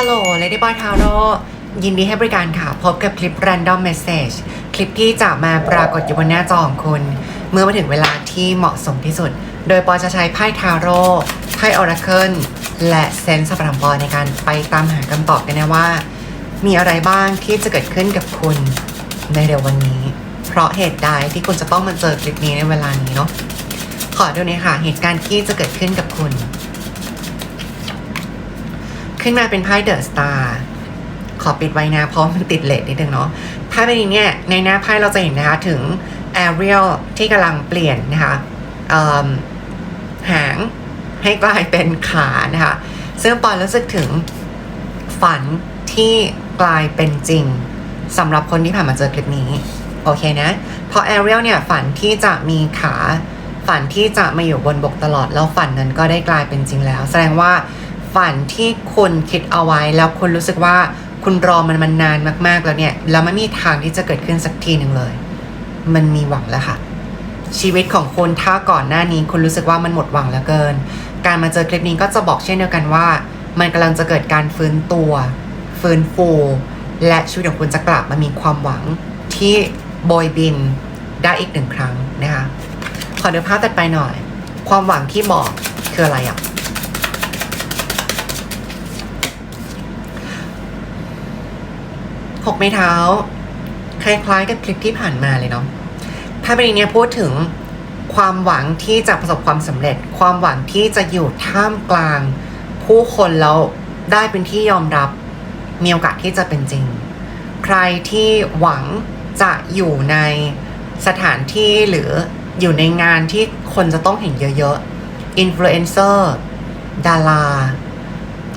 ฮัลโหล Lady Boy Taro ยินดีให้บริการค่ะ พบกับคลิป Random Message คลิปที่จะมาปรากฏอยู่บนหน้าจอของคุณ เมื่อมาถึงเวลาที่เหมาะสมที่สุด โดยปอจะใช้ไพ่ทาโร่ไพ่ Oracle และเซนส์สัปดาห์ปอในการไปตามหาคำตอบกันนะว่า มีอะไรบ้างที่จะเกิดขึ้นกับคุณในเร็ววันนี้ เพราะเหตุใดที่คุณจะต้องมาเจอคลิปนี้ในเวลานี้เนาะขอดูหน่อยค่ะเหตุการณ์ที่จะเกิดขึ้นกับคุณ ขึ้นมาเป็นไพ่เดอะสตาร์ขอปิดไว้นะเพราะมันติดเลทนิดนึงเนาะไพ่ใบนี้เนี่ยในหน้าไพ่เราจะเห็นนะคะถึงแอเรียลที่กำลังเปลี่ยนนะคะหางให้กลายเป็นขานะคะซึ่งปอยรู้สึกถึงฝันที่กลายเป็นจริงสำหรับคนที่ผ่านมาเจอคลิปนี้ โอเคนะ เพราะแอเรียลเนี่ยฝันที่จะมีขา ฝันที่จะมาอยู่บนบกตลอด แล้วฝันนั้นก็ได้กลายเป็นจริงแล้ว แสดงว่า ฝันที่คุณคิดเอาไว้แล้วคุณรู้สึกว่าคุณรอมันมันนานมากๆแล้วเนี่ยแล้วไม่มีทางที่จะเกิดขึ้นสักทีหนึ่งเลย มันมีหวังแล้วค่ะ ชีวิตของคุณถ้าก่อนหน้านี้คุณรู้สึกว่ามันหมดหวังแล้วเกิน การมาเจอคลิปนี้ก็จะบอกเช่นเดียวกันว่า มันกำลังจะเกิดการฟื้นตัว ฟื้นฟู และชีวิตของคุณจะกลับมามีความหวังที่โบยบินได้อีกหนึ่งครั้งนะคะขอดูภาพตัดไปหน่อย ความหวังที่บอกคืออะไรอะ หกไม้เท้า คล้ายๆกับคลิปที่ผ่านมาเลยเนาะภาพนี้เนี่ยพูดถึงความหวังที่จะประสบความสำเร็จ ความหวังที่จะอยู่ท่ามกลาง ผู้คนแล้วได้เป็นที่ยอมรับมีโอกาสที่จะเป็นจริง ใครที่หวังจะอยู่ในสถานที่หรืออยู่ในงานที่คนจะต้องเห็นเยอะๆอินฟลูเอนเซอร์ดารา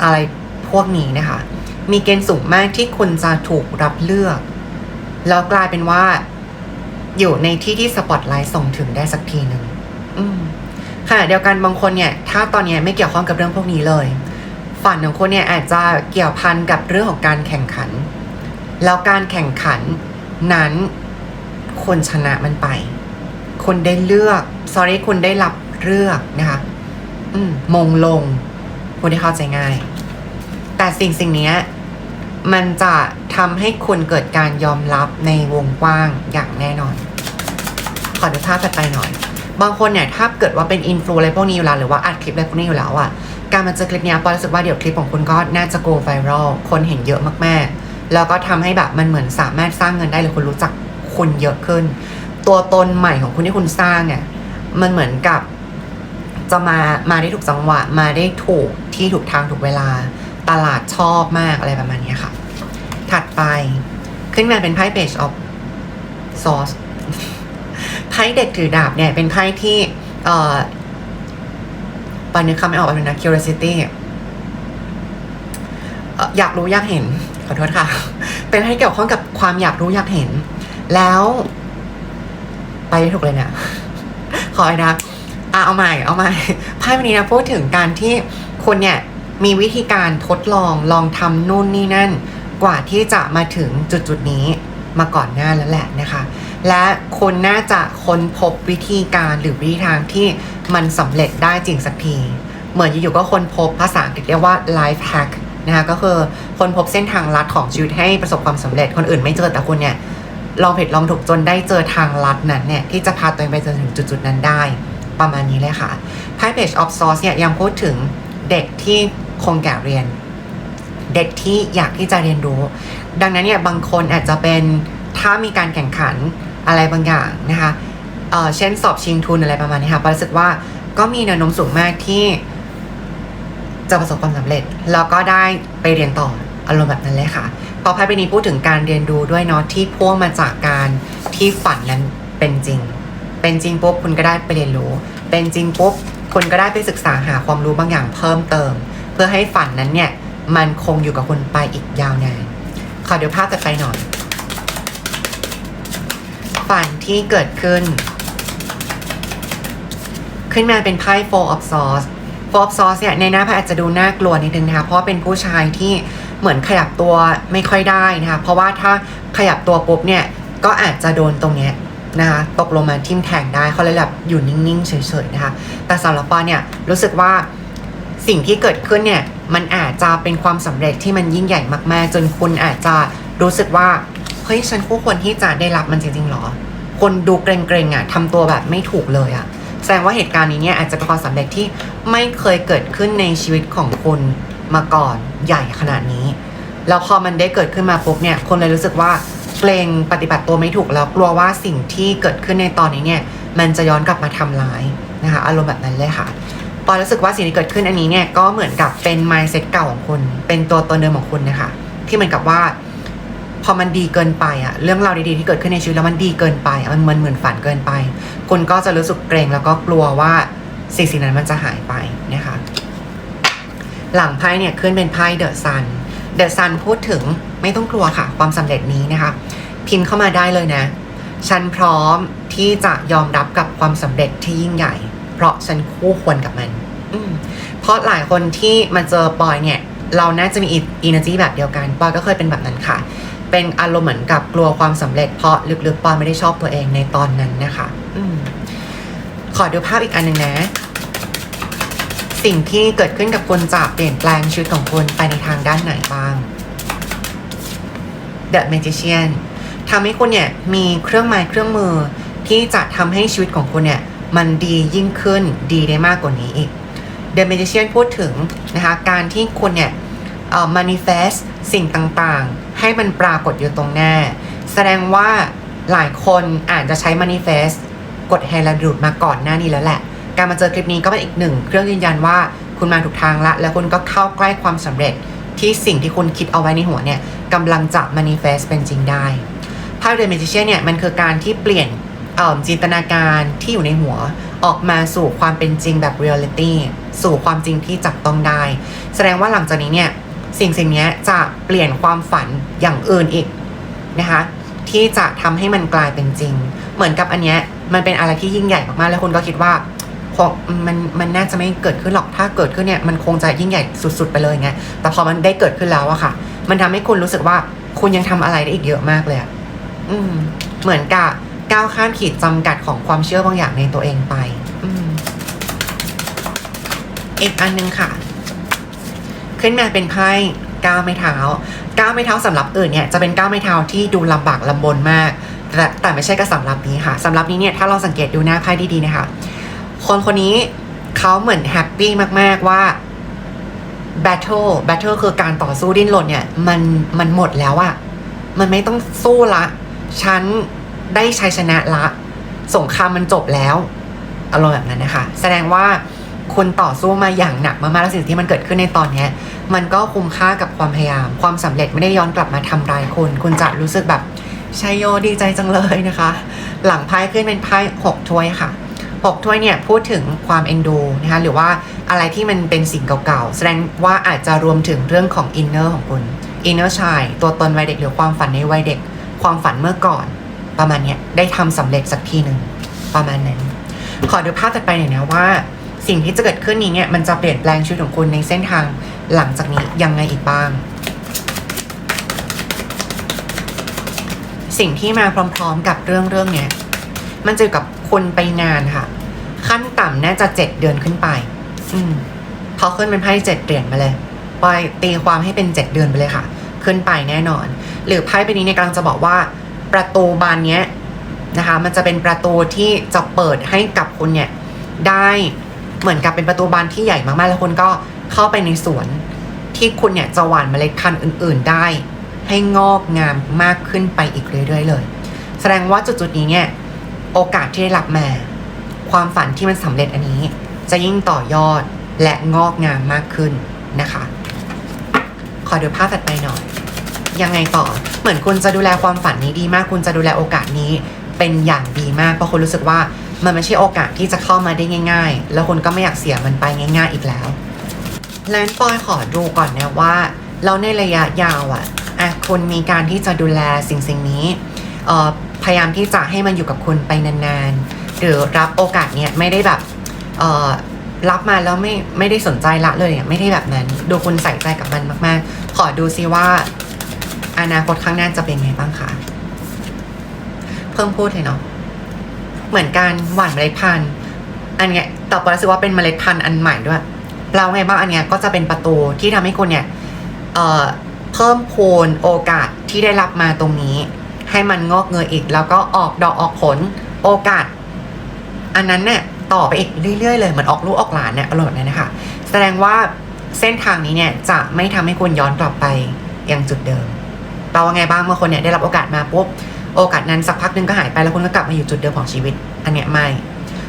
อะไรพวกนี้นะคะ มีเกณฑ์สูงมากที่คุณจะถูกรับเลือก แล้วกลายเป็นว่า อยู่ในที่ที่สปอตไลท์ส่งถึงได้สักทีหนึ่งขณะเดียวกันบางคนเนี่ย ถ้าตอนนี้ไม่เกี่ยวข้องกับเรื่องพวกนี้เลย ฝันของคุณเนี่ยอาจจะเกี่ยวพันกับเรื่องของการแข่งขัน แล้วการแข่งขันนั้นคนชนะมันไปคุณได้เลือก sorry คุณได้รับเลือกนะคะ อืม มงลงคุณได้เข้าใจง่าย แต่สิ่งสิ่งนี้ มันจะทำให้คุณเกิดการยอมรับในวงกว้างอย่างแน่นอน ขอดูภาพถัดไปหน่อย บางคนเนี่ยถ้าเกิดว่าเป็นอินฟลูอะไรพวกนี้อยู่แล้วหรือว่าอัดคลิปอะไรพวกนี้อยู่แล้วอะการมาเจอคลิปเนี้ยปอยรู้สึกว่าเดี๋ยวคลิปของคุณก็น่าจะ go viral คนเห็นเยอะมากๆ แล้วก็ทำให้แบบมันเหมือนสามารถสร้างเงินได้หรือคนรู้จักคุณเยอะขึ้น ตัวตนใหม่ของคุณที่คุณสร้างเนี่ยมันเหมือนกับจะมามาได้ถูกจังหวะมาได้ถูกที่ถูกทางถูกเวลา ตลาดชอบมากอะไรประมาณนี้ค่ะ ถัดไปขึ้นมาเป็นไพ่ Page of Swords ไพ่เด็กถือดาบเนี่ย เป็นไพ่ที่ เอ่อปานึกคำไม่ออกเป็นะ curiosity อยากรู้อยากเห็น ขอโทษค่ะ เป็นให้เกี่ยวข้องกับความอยากรู้อยากเห็น แล้ว ไปไม่ถูกเลยเนี่ย ขอให้นะอะเอาใหม่ เอาใหม่ไพ่วันนี้นะพูดถึงการที่คุณเนี่ย มีวิธีการทดลองลองทำนู่นนี่นั่น กว่าที่จะมาถึงจุดจุดๆนี้มาก่อนหน้าแล้วแหละนะคะ และคุณน่าจะค้นพบวิธีการหรือวิธีทางที่มันสำเร็จได้จริงสักที เหมือนอยู่ๆก็ค้นพบภาษาอังกฤษเรียกว่า life hack นะคะก็คือคนพบเส้นทางลัดของชีวิตให้ประสบความสำเร็จคนอื่นไม่เจอแต่คุณเนี่ยลองผิดลองถูกจนได้เจอทางลัดนั้นเนี่ยที่จะพาตัวเองไปจนถึงจุดๆนั้นได้ ประมาณนี้เลยค่ะไพ่ Page of Swords เนี่ยยังพูดถึงเด็กที่ คงแก่เรียน เด็กที่อยากที่จะเรียนรู้ ดังนั้นเนี่ยบางคนอาจจะเป็นถ้ามีการแข่งขันอะไรบางอย่างนะคะเเช่นสอบชิงทุนอะไรประมาณนี้ค่ะปรู้สึกว่าก็มีแนวโน้มสูงมากที่จะประสบความสำเร็จ แล้วก็ได้ไปเรียนต่ออารมณ์แบบนั้นเลยค่ะเพาะไพ่ใบนี้พูดถึงการเรียนรู้ด้วยเนาะที่พ่วงมาจากการที่ฝันนั้นเป็นจริง เป็นจริงปุ๊บคุณก็ได้ไปเรียนรู้ เป็นจริงปุ๊บคุณก็ได้ไปศึกษาหาความรู้บางอย่างเพิ่มเติม พื่อให้ฝันนั้นเนี่ย มันคงอยู่กับคุณไปอีกยาวนานขอเดี๋ยวภาพตัดไปหน่อย ฝันที่เกิดขึ้น ขึ้นมาเป็นไพ่ Four of Swords Four of Swords เนี่ยในหน้าไพ่อาจจะดูน่ากลัวนิดนึงนะคะ เพราะเป็นผู้ชายที่เหมือนขยับตัวไม่ค่อยได้นะคะ เพราะว่าถ้าขยับตัวปุ๊บเนี่ยก็อาจจะโดนตรงเนี้ยนะคะตกลงมาทิ่มแทงได้เขาเลยแบบอยู่นิ่งๆเฉยๆนะคะ แต่สำหรับปอเนี่ยรู้สึกว่า สิ่งที่เกิดขึ้นเนี่ยมันอาจจะเป็นความสำเร็จที่มันยิ่งใหญ่มาก ๆ จนคุณอาจจะรู้สึกว่าเฮ้ยฉันคู่ควรที่จะได้รับมันจริงๆหรอ คนดูเกรงๆอะทำตัวแบบไม่ถูกเลยอะแสดงว่าเหตุการณ์นี้เนี่ยอาจจะเป็นความสำเร็จที่ไม่เคยเกิดขึ้นในชีวิตของคุณมาก่อนใหญ่ขนาดนี้ แล้วพอมันได้เกิดขึ้นมาปุ๊บเนี่ยคนเลยรู้สึกว่าเกรงปฏิบัติตัวไม่ถูกแล้วกลัวว่าสิ่งที่เกิดขึ้นในตอนนี้เนี่ยมันจะย้อนกลับมาทำร้ายนะคะอารมณ์แบบนั้นเลยค่ะ อยรู้สึกว่าสิ่งที่เกิดขึ้นอันนี้เนี่ยก็เหมือนกับเป็น mindset เก่าของคุณ เป็นตัวตนเดิมของคุณนะคะที่เหมือนกับว่า พอมันดีเกินไปอะเรื่องราวดีๆที่เกิดขึ้นในชีวิตแล้วมันดีเกินไปมันเหมือนเหมือนฝันเกินไป คุณก็จะรู้สึกเกรงแล้วก็กลัวว่าสิ่งสิ่งนั้นมันจะหายไปนะคะหลังไพ่เนี่ยขึ้นเป็นไพ่เดอะซันเดอะซันพูดถึงไม่ต้องกลัวค่ะ ความสำเร็จนี้นะคะ พิมพ์เข้ามาได้เลยนะ ฉันพร้อมที่จะยอมรับกับความสำเร็จที่ยิ่งใหญ่ ราะฉันคู่ควรกับมัน อืมเพราะหลายคนที่มาเจอปอยเนี่ย เราน่าจะมีอินเนอร์จีแบบเดียวกัน ปอยก็เคยเป็นแบบนั้นค่ะ เป็นอารมณ์เหมือนกับกลัวความสำเร็จเพราะลึกๆปอยไม่ได้ชอบตัวเองในตอนนั้นนะคะ อืมขอดูภาพอีกอันหนึ่งนะ สิ่งที่เกิดขึ้นกับคุณจะเปลี่ยนแปลงชีวิตของคุณไปในทางด้านไหนบ้าง The Magician ทำให้คุณเนี่ยมีเครื่องไม้เครื่องมือที่จะทำให้ชีวิตของคุณเนี่ย มันดียิ่งขึ้นดีได้มากกว่านี้อีก The Magician พูดถึงนะคะการที่คุณเนี่ยเอ่อ manifest สิ่งต่างๆ ให้มันปรากฏอยู่ตรงหน้า แสดงว่าหลายคนอาจจะใช้ manifest กดแฮร์และดูดมาก่อนหน้านี้แล้วแหละ การมาเจอคลิปนี้ก็เป็นอีกหนึ่ง เครื่องยืนยันว่าคุณมาถูกทางละ แล้วคุณก็เข้าใกล้ความสำเร็จที่สิ่งที่คุณคิดเอาไว้ในหัวเนี่ยกำลังจะ manifest เป็นจริงได้ภาพเด m ม g ิเชียเนี่ยมันคือการที่เปลี่ยน จินตนาการที่อยู่ในหัวออกมาสู่ความเป็นจริงแบบ reality สู่ความจริงที่จับต้องได้ แสดงว่าหลังจากนี้เนี่ยสิ่งสิ่งนี้จะเปลี่ยนความฝันอย่างอื่นอีกนะคะที่จะทำให้มันกลายเป็นจริง เหมือนกับอันเนี้ยมันเป็นอะไรที่ยิ่งใหญ่มากๆแล้วคุณก็คิดว่ามันมันน่าจะไม่เกิดขึ้นหรอกถ้าเกิดขึ้นเนี่ยมันคงจะยิ่งใหญ่สุด ๆ ไปเลยไงแต่พอมันได้เกิดขึ้นแล้วอะค่ะ มันทำให้คุณรู้สึกว่าคุณยังทำอะไรได้อีกเยอะมากเลยอะอืมเหมือนกับ ก้าวข้ามขีดจำกัดของความเชื่อบางอย่างในตัวเองไปอีกอันหนึงค่ะ ขึ้นมาเป็นไพ่ก้าวไม่เท้าก้าวไม่เท้าสำหรับอื่นเนี่ยจะเป็นก้าวไม่เท้าที่ดูลำบากลำบนมาก แต่แต่ไม่ใช่กับสำหรับนี้ค่ะสำหรับนี้เนี่ยถ้าเราสังเกตดูหน้าไพ่ดีๆนะคะคนคนนี้เขาเหมือนแฮปปี้มากๆว่า battle battle คือการต่อสู้ดิ้นรนเนี่ย มันมันหมดแล้วอะมันไม่ต้องสู้ละ ฉัน ได้ชัยชนะละ สงครามมันจบแล้วอารมณ์แบบนั้นนะคะ แสดงว่าคุณต่อสู้มาอย่างหนักมากๆแล้วสิ่งที่มันเกิดขึ้นในตอนนี้มันก็คุ้มค่ากับความพยายาม ความสำเร็จไม่ได้ย้อนกลับมาทำร้ายคุณคุณจะรู้สึกแบบชัยโยดีใจจังเลยนะคะ หลังไพ่ขึ้นเป็นไพ่หกถ้วยค่ะหกถ้วยเนี่ยพูดถึงความเอ็นดูนะคะหรือว่าอะไรที่มันเป็นสิ่งเก่าๆ แสดงว่าอาจจะรวมถึงเรื่องของอินเนอร์ของคุณอินเนอร์ชายตัวตนวัยเด็กหรือความฝันในวัยเด็ก ความฝันเมื่อก่อน ประมาณนี้ได้ทำสำเร็จสักทีหนึ่งประมาณนั้น ขอดูภาพถัดไปหน่อยนะว่า สิ่งที่จะเกิดขึ้นนี้เนี่ยมันจะเปลี่ยนแปลงชีวิตของคุณในเส้นทางหลังจากนี้ยังไงอีกบ้าง สิ่งที่มาพร้อมๆกับเรื่องเรื่องเนี้ยมันจะอยู่กับคุณไปนานค่ะ ขั้นต่ำน่าจะเจ็ดเดือนขึ้นไป อืมพอขึ้นเป็นไพ่เจ็ดเหรียญมาเลยปอยตีความให้เป็นเจ็ดเดือนไปเลยค่ะ ขึ้นไปแน่นอน หรือไพ่ใบนี้เนี่ยกำลังจะบอกว่า ประตูบานนี้นะคะ มันจะเป็นประตูที่จะเปิดให้กับคุณเนี่ยได้เหมือนกับเป็นประตูบานที่ใหญ่มากๆ แล้วคุณก็เข้าไปในสวนที่คุณเนี่ยจะหว่านเมล็ดพันธุ์อื่น ๆ ได้ ให้งอกงามมากขึ้นไปอีกเรื่อย ๆ เลย แสดงว่าจุดๆนี้เนี่ยโอกาสที่ได้รับมาความฝันที่มันสำเร็จอันนี้ จะยิ่งต่อยอดและงอกงามมากขึ้นนะคะ ขอดูภาพถัดไป ยังไงต่อ เหมือนคุณจะดูแลความฝันนี้ดีมาก คุณจะดูแลโอกาสนี้เป็นอย่างดีมาก เพราะคุณรู้สึกว่ามันไม่ใช่โอกาสที่จะเข้ามาได้ง่าย ๆ แล้วคุณก็ไม่อยากเสียมันไปง่าย ๆ อีกแล้วแล้วปอยขอดูก่อนนะว่าแล้วในระยะยาวอะอะคุณมีการที่จะดูแลสิ่งสิ่งนี้เอ่อพยายามที่จะให้มันอยู่กับคุณไปนานๆ หรือรับโอกาสเนี้ยไม่ได้แบบเอ่อรับมาแล้วไม่ไม่ได้สนใจละเลยเนี่ยไม่ได้แบบนั้น ดูคุณใส่ใจกับมันมากๆ ขอดูซิว่า อนาคตข้างหน้าจะเป็นไงบ้างคะเพิ่งพูดเลยเนาะเหมือนการหว่านเมล็ดพันธุ์อันเนี้ยต่อไปรู้สึกว่าเป็นเมล็ดพันธุ์อันใหม่ด้วยแล้วไงบ้างอันเนี้ยก็จะเป็นประตูที่ทำให้คุณเนี่ยเอ่อเพิ่มพูนโอกาสที่ได้รับมาตรงนี้ ให้มันงอกเงยอีก แล้วก็ออกดอกออกผลโอกาส อันนั้นเนี่ยต่อไปอีกเรื่อยๆเลยเหมือนออกลูกออกหลานเนี่ยอรมณ์แบบนั้นนะคะ แสดงว่าเส้นทางนี้เนี่ยจะไม่ทำให้คุณย้อนกลับไปยังจุดเดิม แปลว่าไงบ้างเมื่อคนเนี่ยได้รับโอกาสมาปุ๊บโอกาสนั้นสักพักหนึงก็หายไปแล้วคุณก็กลับมาอยู่จุดเดิมของชีวิต อันเนี้ยไม่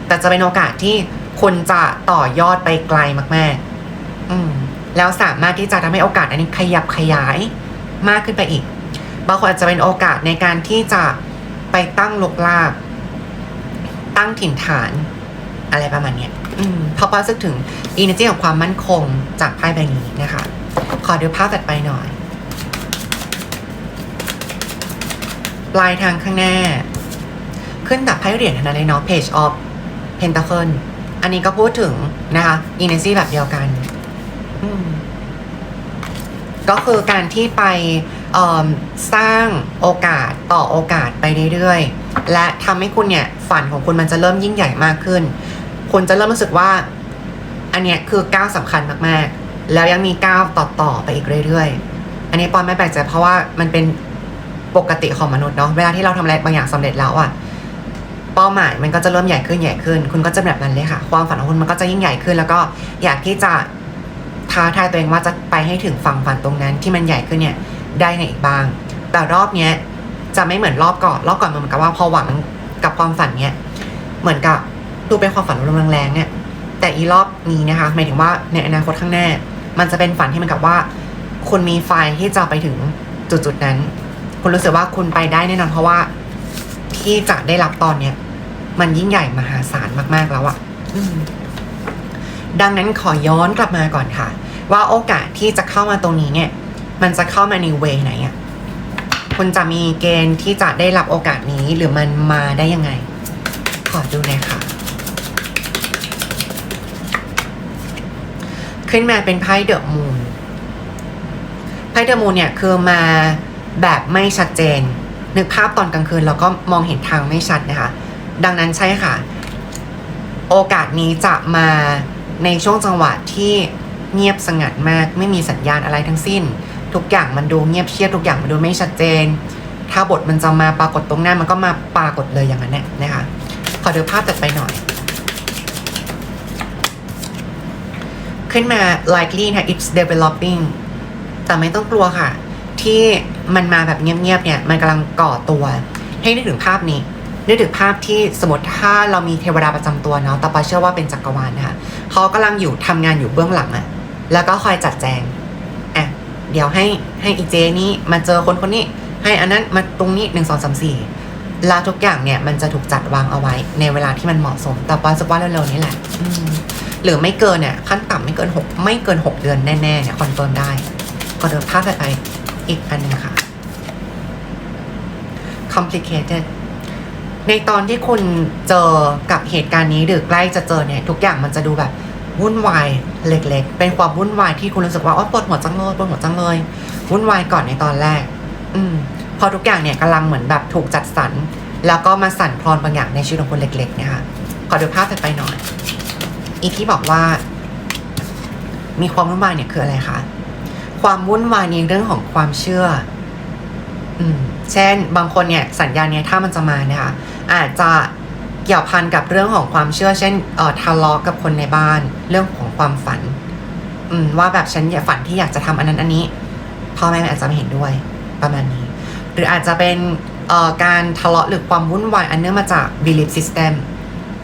แต่จะเป็นโอกาสที่คุณจะต่อยอดไปไกลมากๆ อืมแล้วสามารถที่จะทำให้โอกาสอันนี้ขยับขยายมากขึ้นไปอีกบางคนอาจจะเป็นโอกาสในการที่จะไปตั้งลกลากตั้งถิ่นฐาน อะไรประมาณเนี้ยอืมเพราะป้าซึกถึง energy ของความมั่นคงจากไพ่ใบนี้นะคะ ขอดูภาพตัดไปหน่อย ปลายทางข้างหน้า ขึ้นกับไพ่เหรียญขนั้นเลยเนาะ page of pentacle อันนี้ก็พูดถึงนะคะ energy แบบเดียวกัน ก็คือการที่ไปสร้างโอกาสต่อโอกาสไปเรื่อยๆ และทำให้คุณเนี่ย ฝันของคุณมันจะเริ่มยิ่งใหญ่มากขึ้น คุณจะเริ่มรู้สึกว่า อันเนี้ยคือก้าวสำคัญมากๆ แล้วยังมีก้าวต่อๆไปอีกเรื่อยๆ อันนี้ปอนไม่แปลกใจเพราะว่ามันเป็น ปกติของมนุษย์เนาะเวลาที่เราทำอะไรบางอย่างสำเร็จแล้วอะเป้าหมายมันก็จะเริ่มใหญ่ขึ้นใหญ่ขึ้น คุณก็จะแบบนั้นเลยค่ะ ความฝันของคุณมันก็จะยิ่งใหญ่ขึ้น แล้วก็อยากที่จะท้าทายตัวเองว่าจะไปให้ถึงฝั่งฝันตรงนั้นที่มันใหญ่ขึ้นเนี่ยได้ไงอีกบ้าง แต่รอบเนี้ยจะไม่เหมือนรอบก่อนรอบก่อนมันเหมือนกับว่าพอหวังกับความฝันเนี่ยเหมือนกับดูเป็นความฝันลมแรงๆเนี่ย แต่อีรอบนี้นะคะหมายถึงว่าในอนาคตข้างหน้า มันจะเป็นฝันที่มันกับว่า คุณมีไฟที่จะไปถึงจุดๆนั้น คุณรู้สึกว่าคุณไปได้แน่นอนเพราะว่า ที่จะได้รับตอนเนี้ยมันยิ่งใหญ่มหาศาลมากๆแล้วอะอืมดังนั้นขอย้อนกลับมาก่อนค่ะ ว่าโอกาสที่จะเข้ามาตรงนี้เนี่ย มันจะเข้ามาในเวไหนอะ่ะคุณจะมีเกณฑ์ที่จะได้รับโอกาสนี้หรือมันมาได้ยังไง ขอดูหน่อยค่ะ ขึ้นมาเป็นไพ่เดอะมูนไพ่เดอะมูนเนี่ยคือมา แบบไม่ชัดเจน นึกภาพตอนกลางคืนเราก็มองเห็นทางไม่ชัดนะคะ ดังนั้นใช่ค่ะ โอกาสนี้จะมาในช่วงจังหวะที่เงียบสงัดมากไม่มีสัญญาณอะไรทั้งสิ้น ทุกอย่างมันดูเงียบเชียบทุกอย่างมันดูไม่ชัดเจน ถ้าบทมันจะมาปรากฏตรงหน้ามันก็มาปรากฏเลยอย่างนั้นแหละนะคะ ขอดูภาพตัดไปหน่อย ขึ้นมา likely นะ it's developing แต่ไม่ต้องกลัวค่ะ ที่ มันมาแบบเงียบๆเนี่ยมันกำลังก่อตัว ให้นึกถึงภาพนี้นึกถึงภาพที่สมมติถ้าเรามีเทวดาประจำตัวเนาะแต่ปาเชื่อว่าเป็นจักรวาลนะคะเขากำลังอยู่ทำงานอยู่เบื้องหลังอะแล้วก็คอยจัดแจงอะเดี๋ยวให้ให้อีเจนี้มาเจอคนคนนี้ ให้อันนั้นมาตรงนี้หนึ่งสองสามสี่แล้วทุกอย่างเนี่ยมันจะถูกจัดวางเอาไว้ ในเวลาที่มันเหมาะสม แต่ปาจะว่าเร็วๆนี้แหละหรือไม่เกินเนี่ยขั้นต่ำไม่เกินหกไม่เกินหกเดือนแน่ๆเนี่ยคอนเฟิร์มได้ก็เดินภาพไป อีกอันหนึงค่ะ complicated ในตอนที่คุณเจอกับเหตุการณ์นี้หรือใกล้จะเจอเนี่ย ทุกอย่างมันจะดูแบบวุ่นวายเล็ก ๆ เป็นความวุ่นวายที่คุณรู้สึกว่าอ๋อปวดหัวจังเลยปวดหัวจังเลยวุ่นวายก่อนในตอนแรก อืม พอทุกอย่างเนี่ยกำลังเหมือนแบบถูกจัดสรรแล้วก็มาสั่นคลอนบางอย่างในชีวิตของคนเล็กๆเนี่ยค่ะขอดูภาพถัดไปหน่อยอีกที่บอกว่า มีความวุ่นวายเนี่ยคืออะไรคะ ความวุ่นวายในเรื่องของความเชื่อ อืม เช่น บางคนเนี่ยสัญญาณเนี่ยถ้ามันจะมาเนี่ยค่ะอาจจะเกี่ยวพันกับเรื่องของความเชื่อ เช่นเอ่อทะเลาะกับคนในบ้าน เรื่องของความฝัน อืม ว่าแบบฉันอยากฝันที่อยากจะทำอันนั้นอันนี้พ่อแม่อาจจะไม่เห็นด้วยประมาณนี้ หรืออาจจะเป็นเอ่อการทะเลาะหรือความวุ่นวายอันเนื่องมาจาก belief system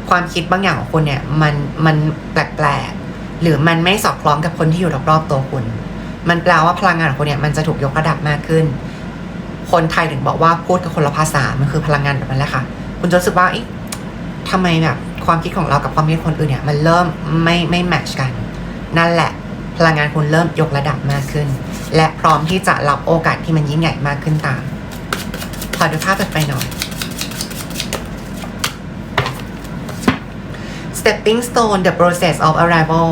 ความคิดบางอย่างของคุณเนี่ย มันมันแปลกๆ หรือมันไม่สอดคล้องกับคนที่อยู่รอบๆตัวคุณ มันแปลว่าพลังงานของคุณเนี่ยมันจะถูกยกระดับมากขึ้น คนไทยถึงบอกว่าพูดกับคนละภาษา มันคือพลังงานแบบนั้นแหละค่ะ คุณจะรู้สึกว่าเอ๊ะทำไมแบบความคิดของเรากับความคิดคนอื่นเนี่ยมันเริ่มไม่ไม่แมทช์กัน นั่นแหละพลังงานคุณเริ่มยกระดับมากขึ้น และพร้อมที่จะรับโอกาสที่มันยิ่งใหญ่มากขึ้นตาม ขอดูภาพต่อไปหน่อย stepping stone the process of arrival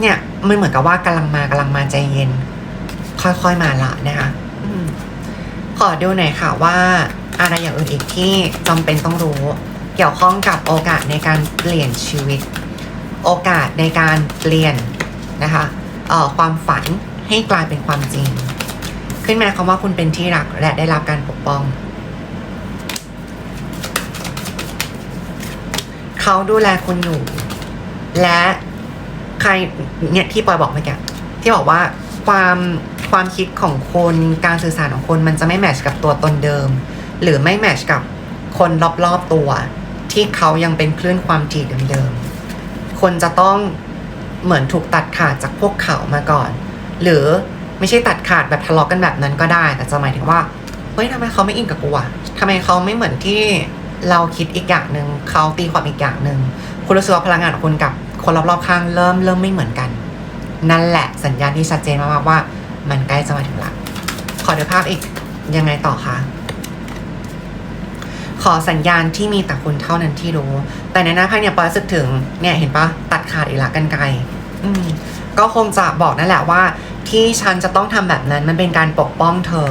เนี่ย มันเหมือนกับว่ากำลังมากำลังมาใจเย็น ค่อยๆมาละนะคะอืมขอดูหน่อยค่ะว่าอะไรอย่างอื่นอีกที่จำเป็นต้องรู้ เกี่ยวข้องกับโอกาสในการเปลี่ยนชีวิต โอกาสในการเปลี่ยนนะคะเอ่อความฝันให้กลายเป็นความจริง ขึ้นมาคำว่าคุณเป็นที่รักและได้รับการปกป้อง เขาดูแลคุณอยู่ และ ใครเนี่ยที่ปอยบอกเมื่อกี้ที่บอกว่าความความคิดของคนการสื่อสารของคนมันจะไม่แมชกับตัวตนเดิม หรือไม่แมชกับคนรอบๆตัว ที่เขายังเป็นคลื่นความถี่เดิมๆคนจะต้องเหมือนถูกตัดขาดจากพวกเขามาก่อน หรือไม่ใช่ตัดขาดแบบทะเลาะกันแบบนั้นก็ได้ แต่จะหมายถึงว่าเฮ้ยทำไมเขาไม่อินกับกูอะทำไมเขาไม่เหมือนที่เราคิดอีกอย่างหนึ่งเขาตีความอีกอย่างหนึ่งคุณรู้สึกว่าพลังงานของคุณกับ คนรอบๆข้างเริ่มเริ่มไม่เหมือนกัน นั่นแหละสัญญาณที่ชัดเจนมากๆว่า มันใกล้จะมาถึงละขอดูภาพอีกยังไงต่อคะขอสัญญาณที่มีแต่คุณเท่านั้นที่รู้ แต่ในหน้าไพ่เนี่ยปอยรู้สึกถึงเนี่ยเห็นปะตัดขาดอีกละกันไกลอืมก็คงจะบอกนั่นแหละว่า ที่ฉันจะต้องทำแบบนั้นมันเป็นการปกป้องเธอ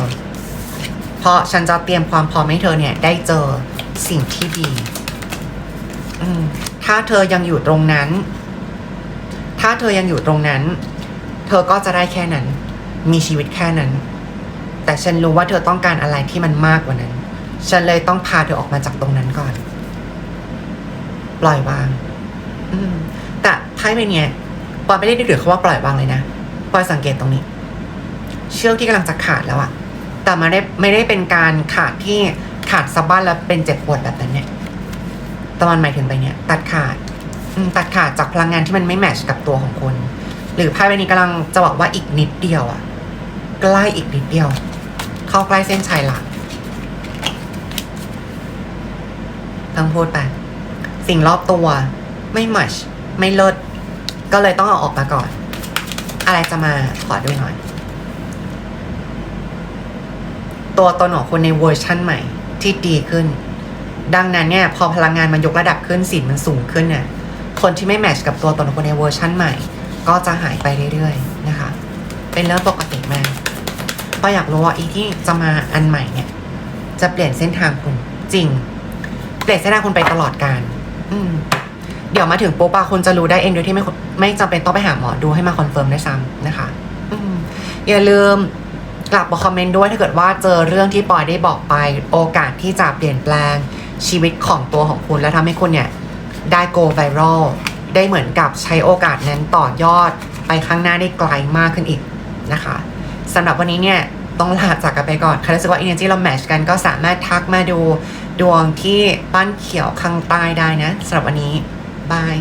เพราะฉันจะเตรียมความพร้อมให้เธอเนี่ยได้เจอสิ่งที่ดีถ้าเธอยังอยู่ตรงนั้น ถ้าเธอยังอยู่ตรงนั้น เธอก็จะได้แค่นั้น มีชีวิตแค่นั้น แต่ฉันรู้ว่าเธอต้องการอะไรที่มันมากกว่านั้น ฉันเลยต้องพาเธอออกมาจากตรงนั้นก่อน ปล่อยวาง อืม แต่ไพ่ใบเนี้ยปอยไม่ได้ดึกถึงคำว่าปล่อยวางเลยนะปอยสังเกตตรงนี้ เชือกที่กำลังจะขาดแล้วอะแต่ม่ได้ไม่ได้เป็นการขาดที่ขาดสะบั้นแล้วเป็นเจ็บปวดแบบนั้นเนี่ยต่มันหมายถึงไปเนี่ย ตัดขาด ตัดขาดจากพลังงานที่มันไม่แมชกับตัวของคุณ หรือไพ่ใบนี้กำลังจะบอกว่าอีกนิดเดียวอะใกล้อีกนิดเดียว เข้าใกล้เส้นชัยละต้องพูดไปสิ่งรอบตัวไม่มัชไม่เลิศก็เลยต้องเอาออกมาก่อน อะไรจะมาขอดูหน่อย ตัวตนของคุณในเวอร์ชั่นใหม่ที่ดีขึ้น ดังนั้นเนี่ย พอพลังงานมันยกระดับขึ้นสินมันสูงขึ้นเนี่ย คนที่ไม่แมทชกับตัวตนของคนในเวอร์ชั่นใหม่ ก็จะหายไปเรื่อยๆนะคะ เป็นเรื่องปกติมากก็อยากรู้ว่าอีที่จะมาอันใหม่เนี่ย จะเปลี่ยนเส้นทางคุณจริง เปลี่ยนเส้นทางคุณไปตลอดการ อืม เดี๋ยวมาถึงปุ๊บอะคุณจะรู้ได้เองโดยที่ไม่ไม่จำเป็นต้องไปหาหมอดูให้มาคอนเฟิร์มได้วยซ้ำนะคะ อืมอย่าลืมกลับมาคอมเมนต์ด้วยถ้าเกิดว่าเจอเรื่องที่ปอยได้บอกไป โอกาสที่จะเปลี่ยนแปลงชีวิตของตัวของคุณ แล้วทำให้คุณเนี่ย ได้ go viral ได้เหมือนกับใช้โอกาสนั้นต่อยอดไปข้างหน้าได้ไกลมากขึ้นอีกนะคะสำหรับวันนี้เนี่ยต้องลาจากกันไปก่อนใครรู้สึกว่า energy เราแมชกันก็สามารถทักมาดูดวงที่บ้านเขียวข้างใต้ได้นะสำหรับวันนี้บาย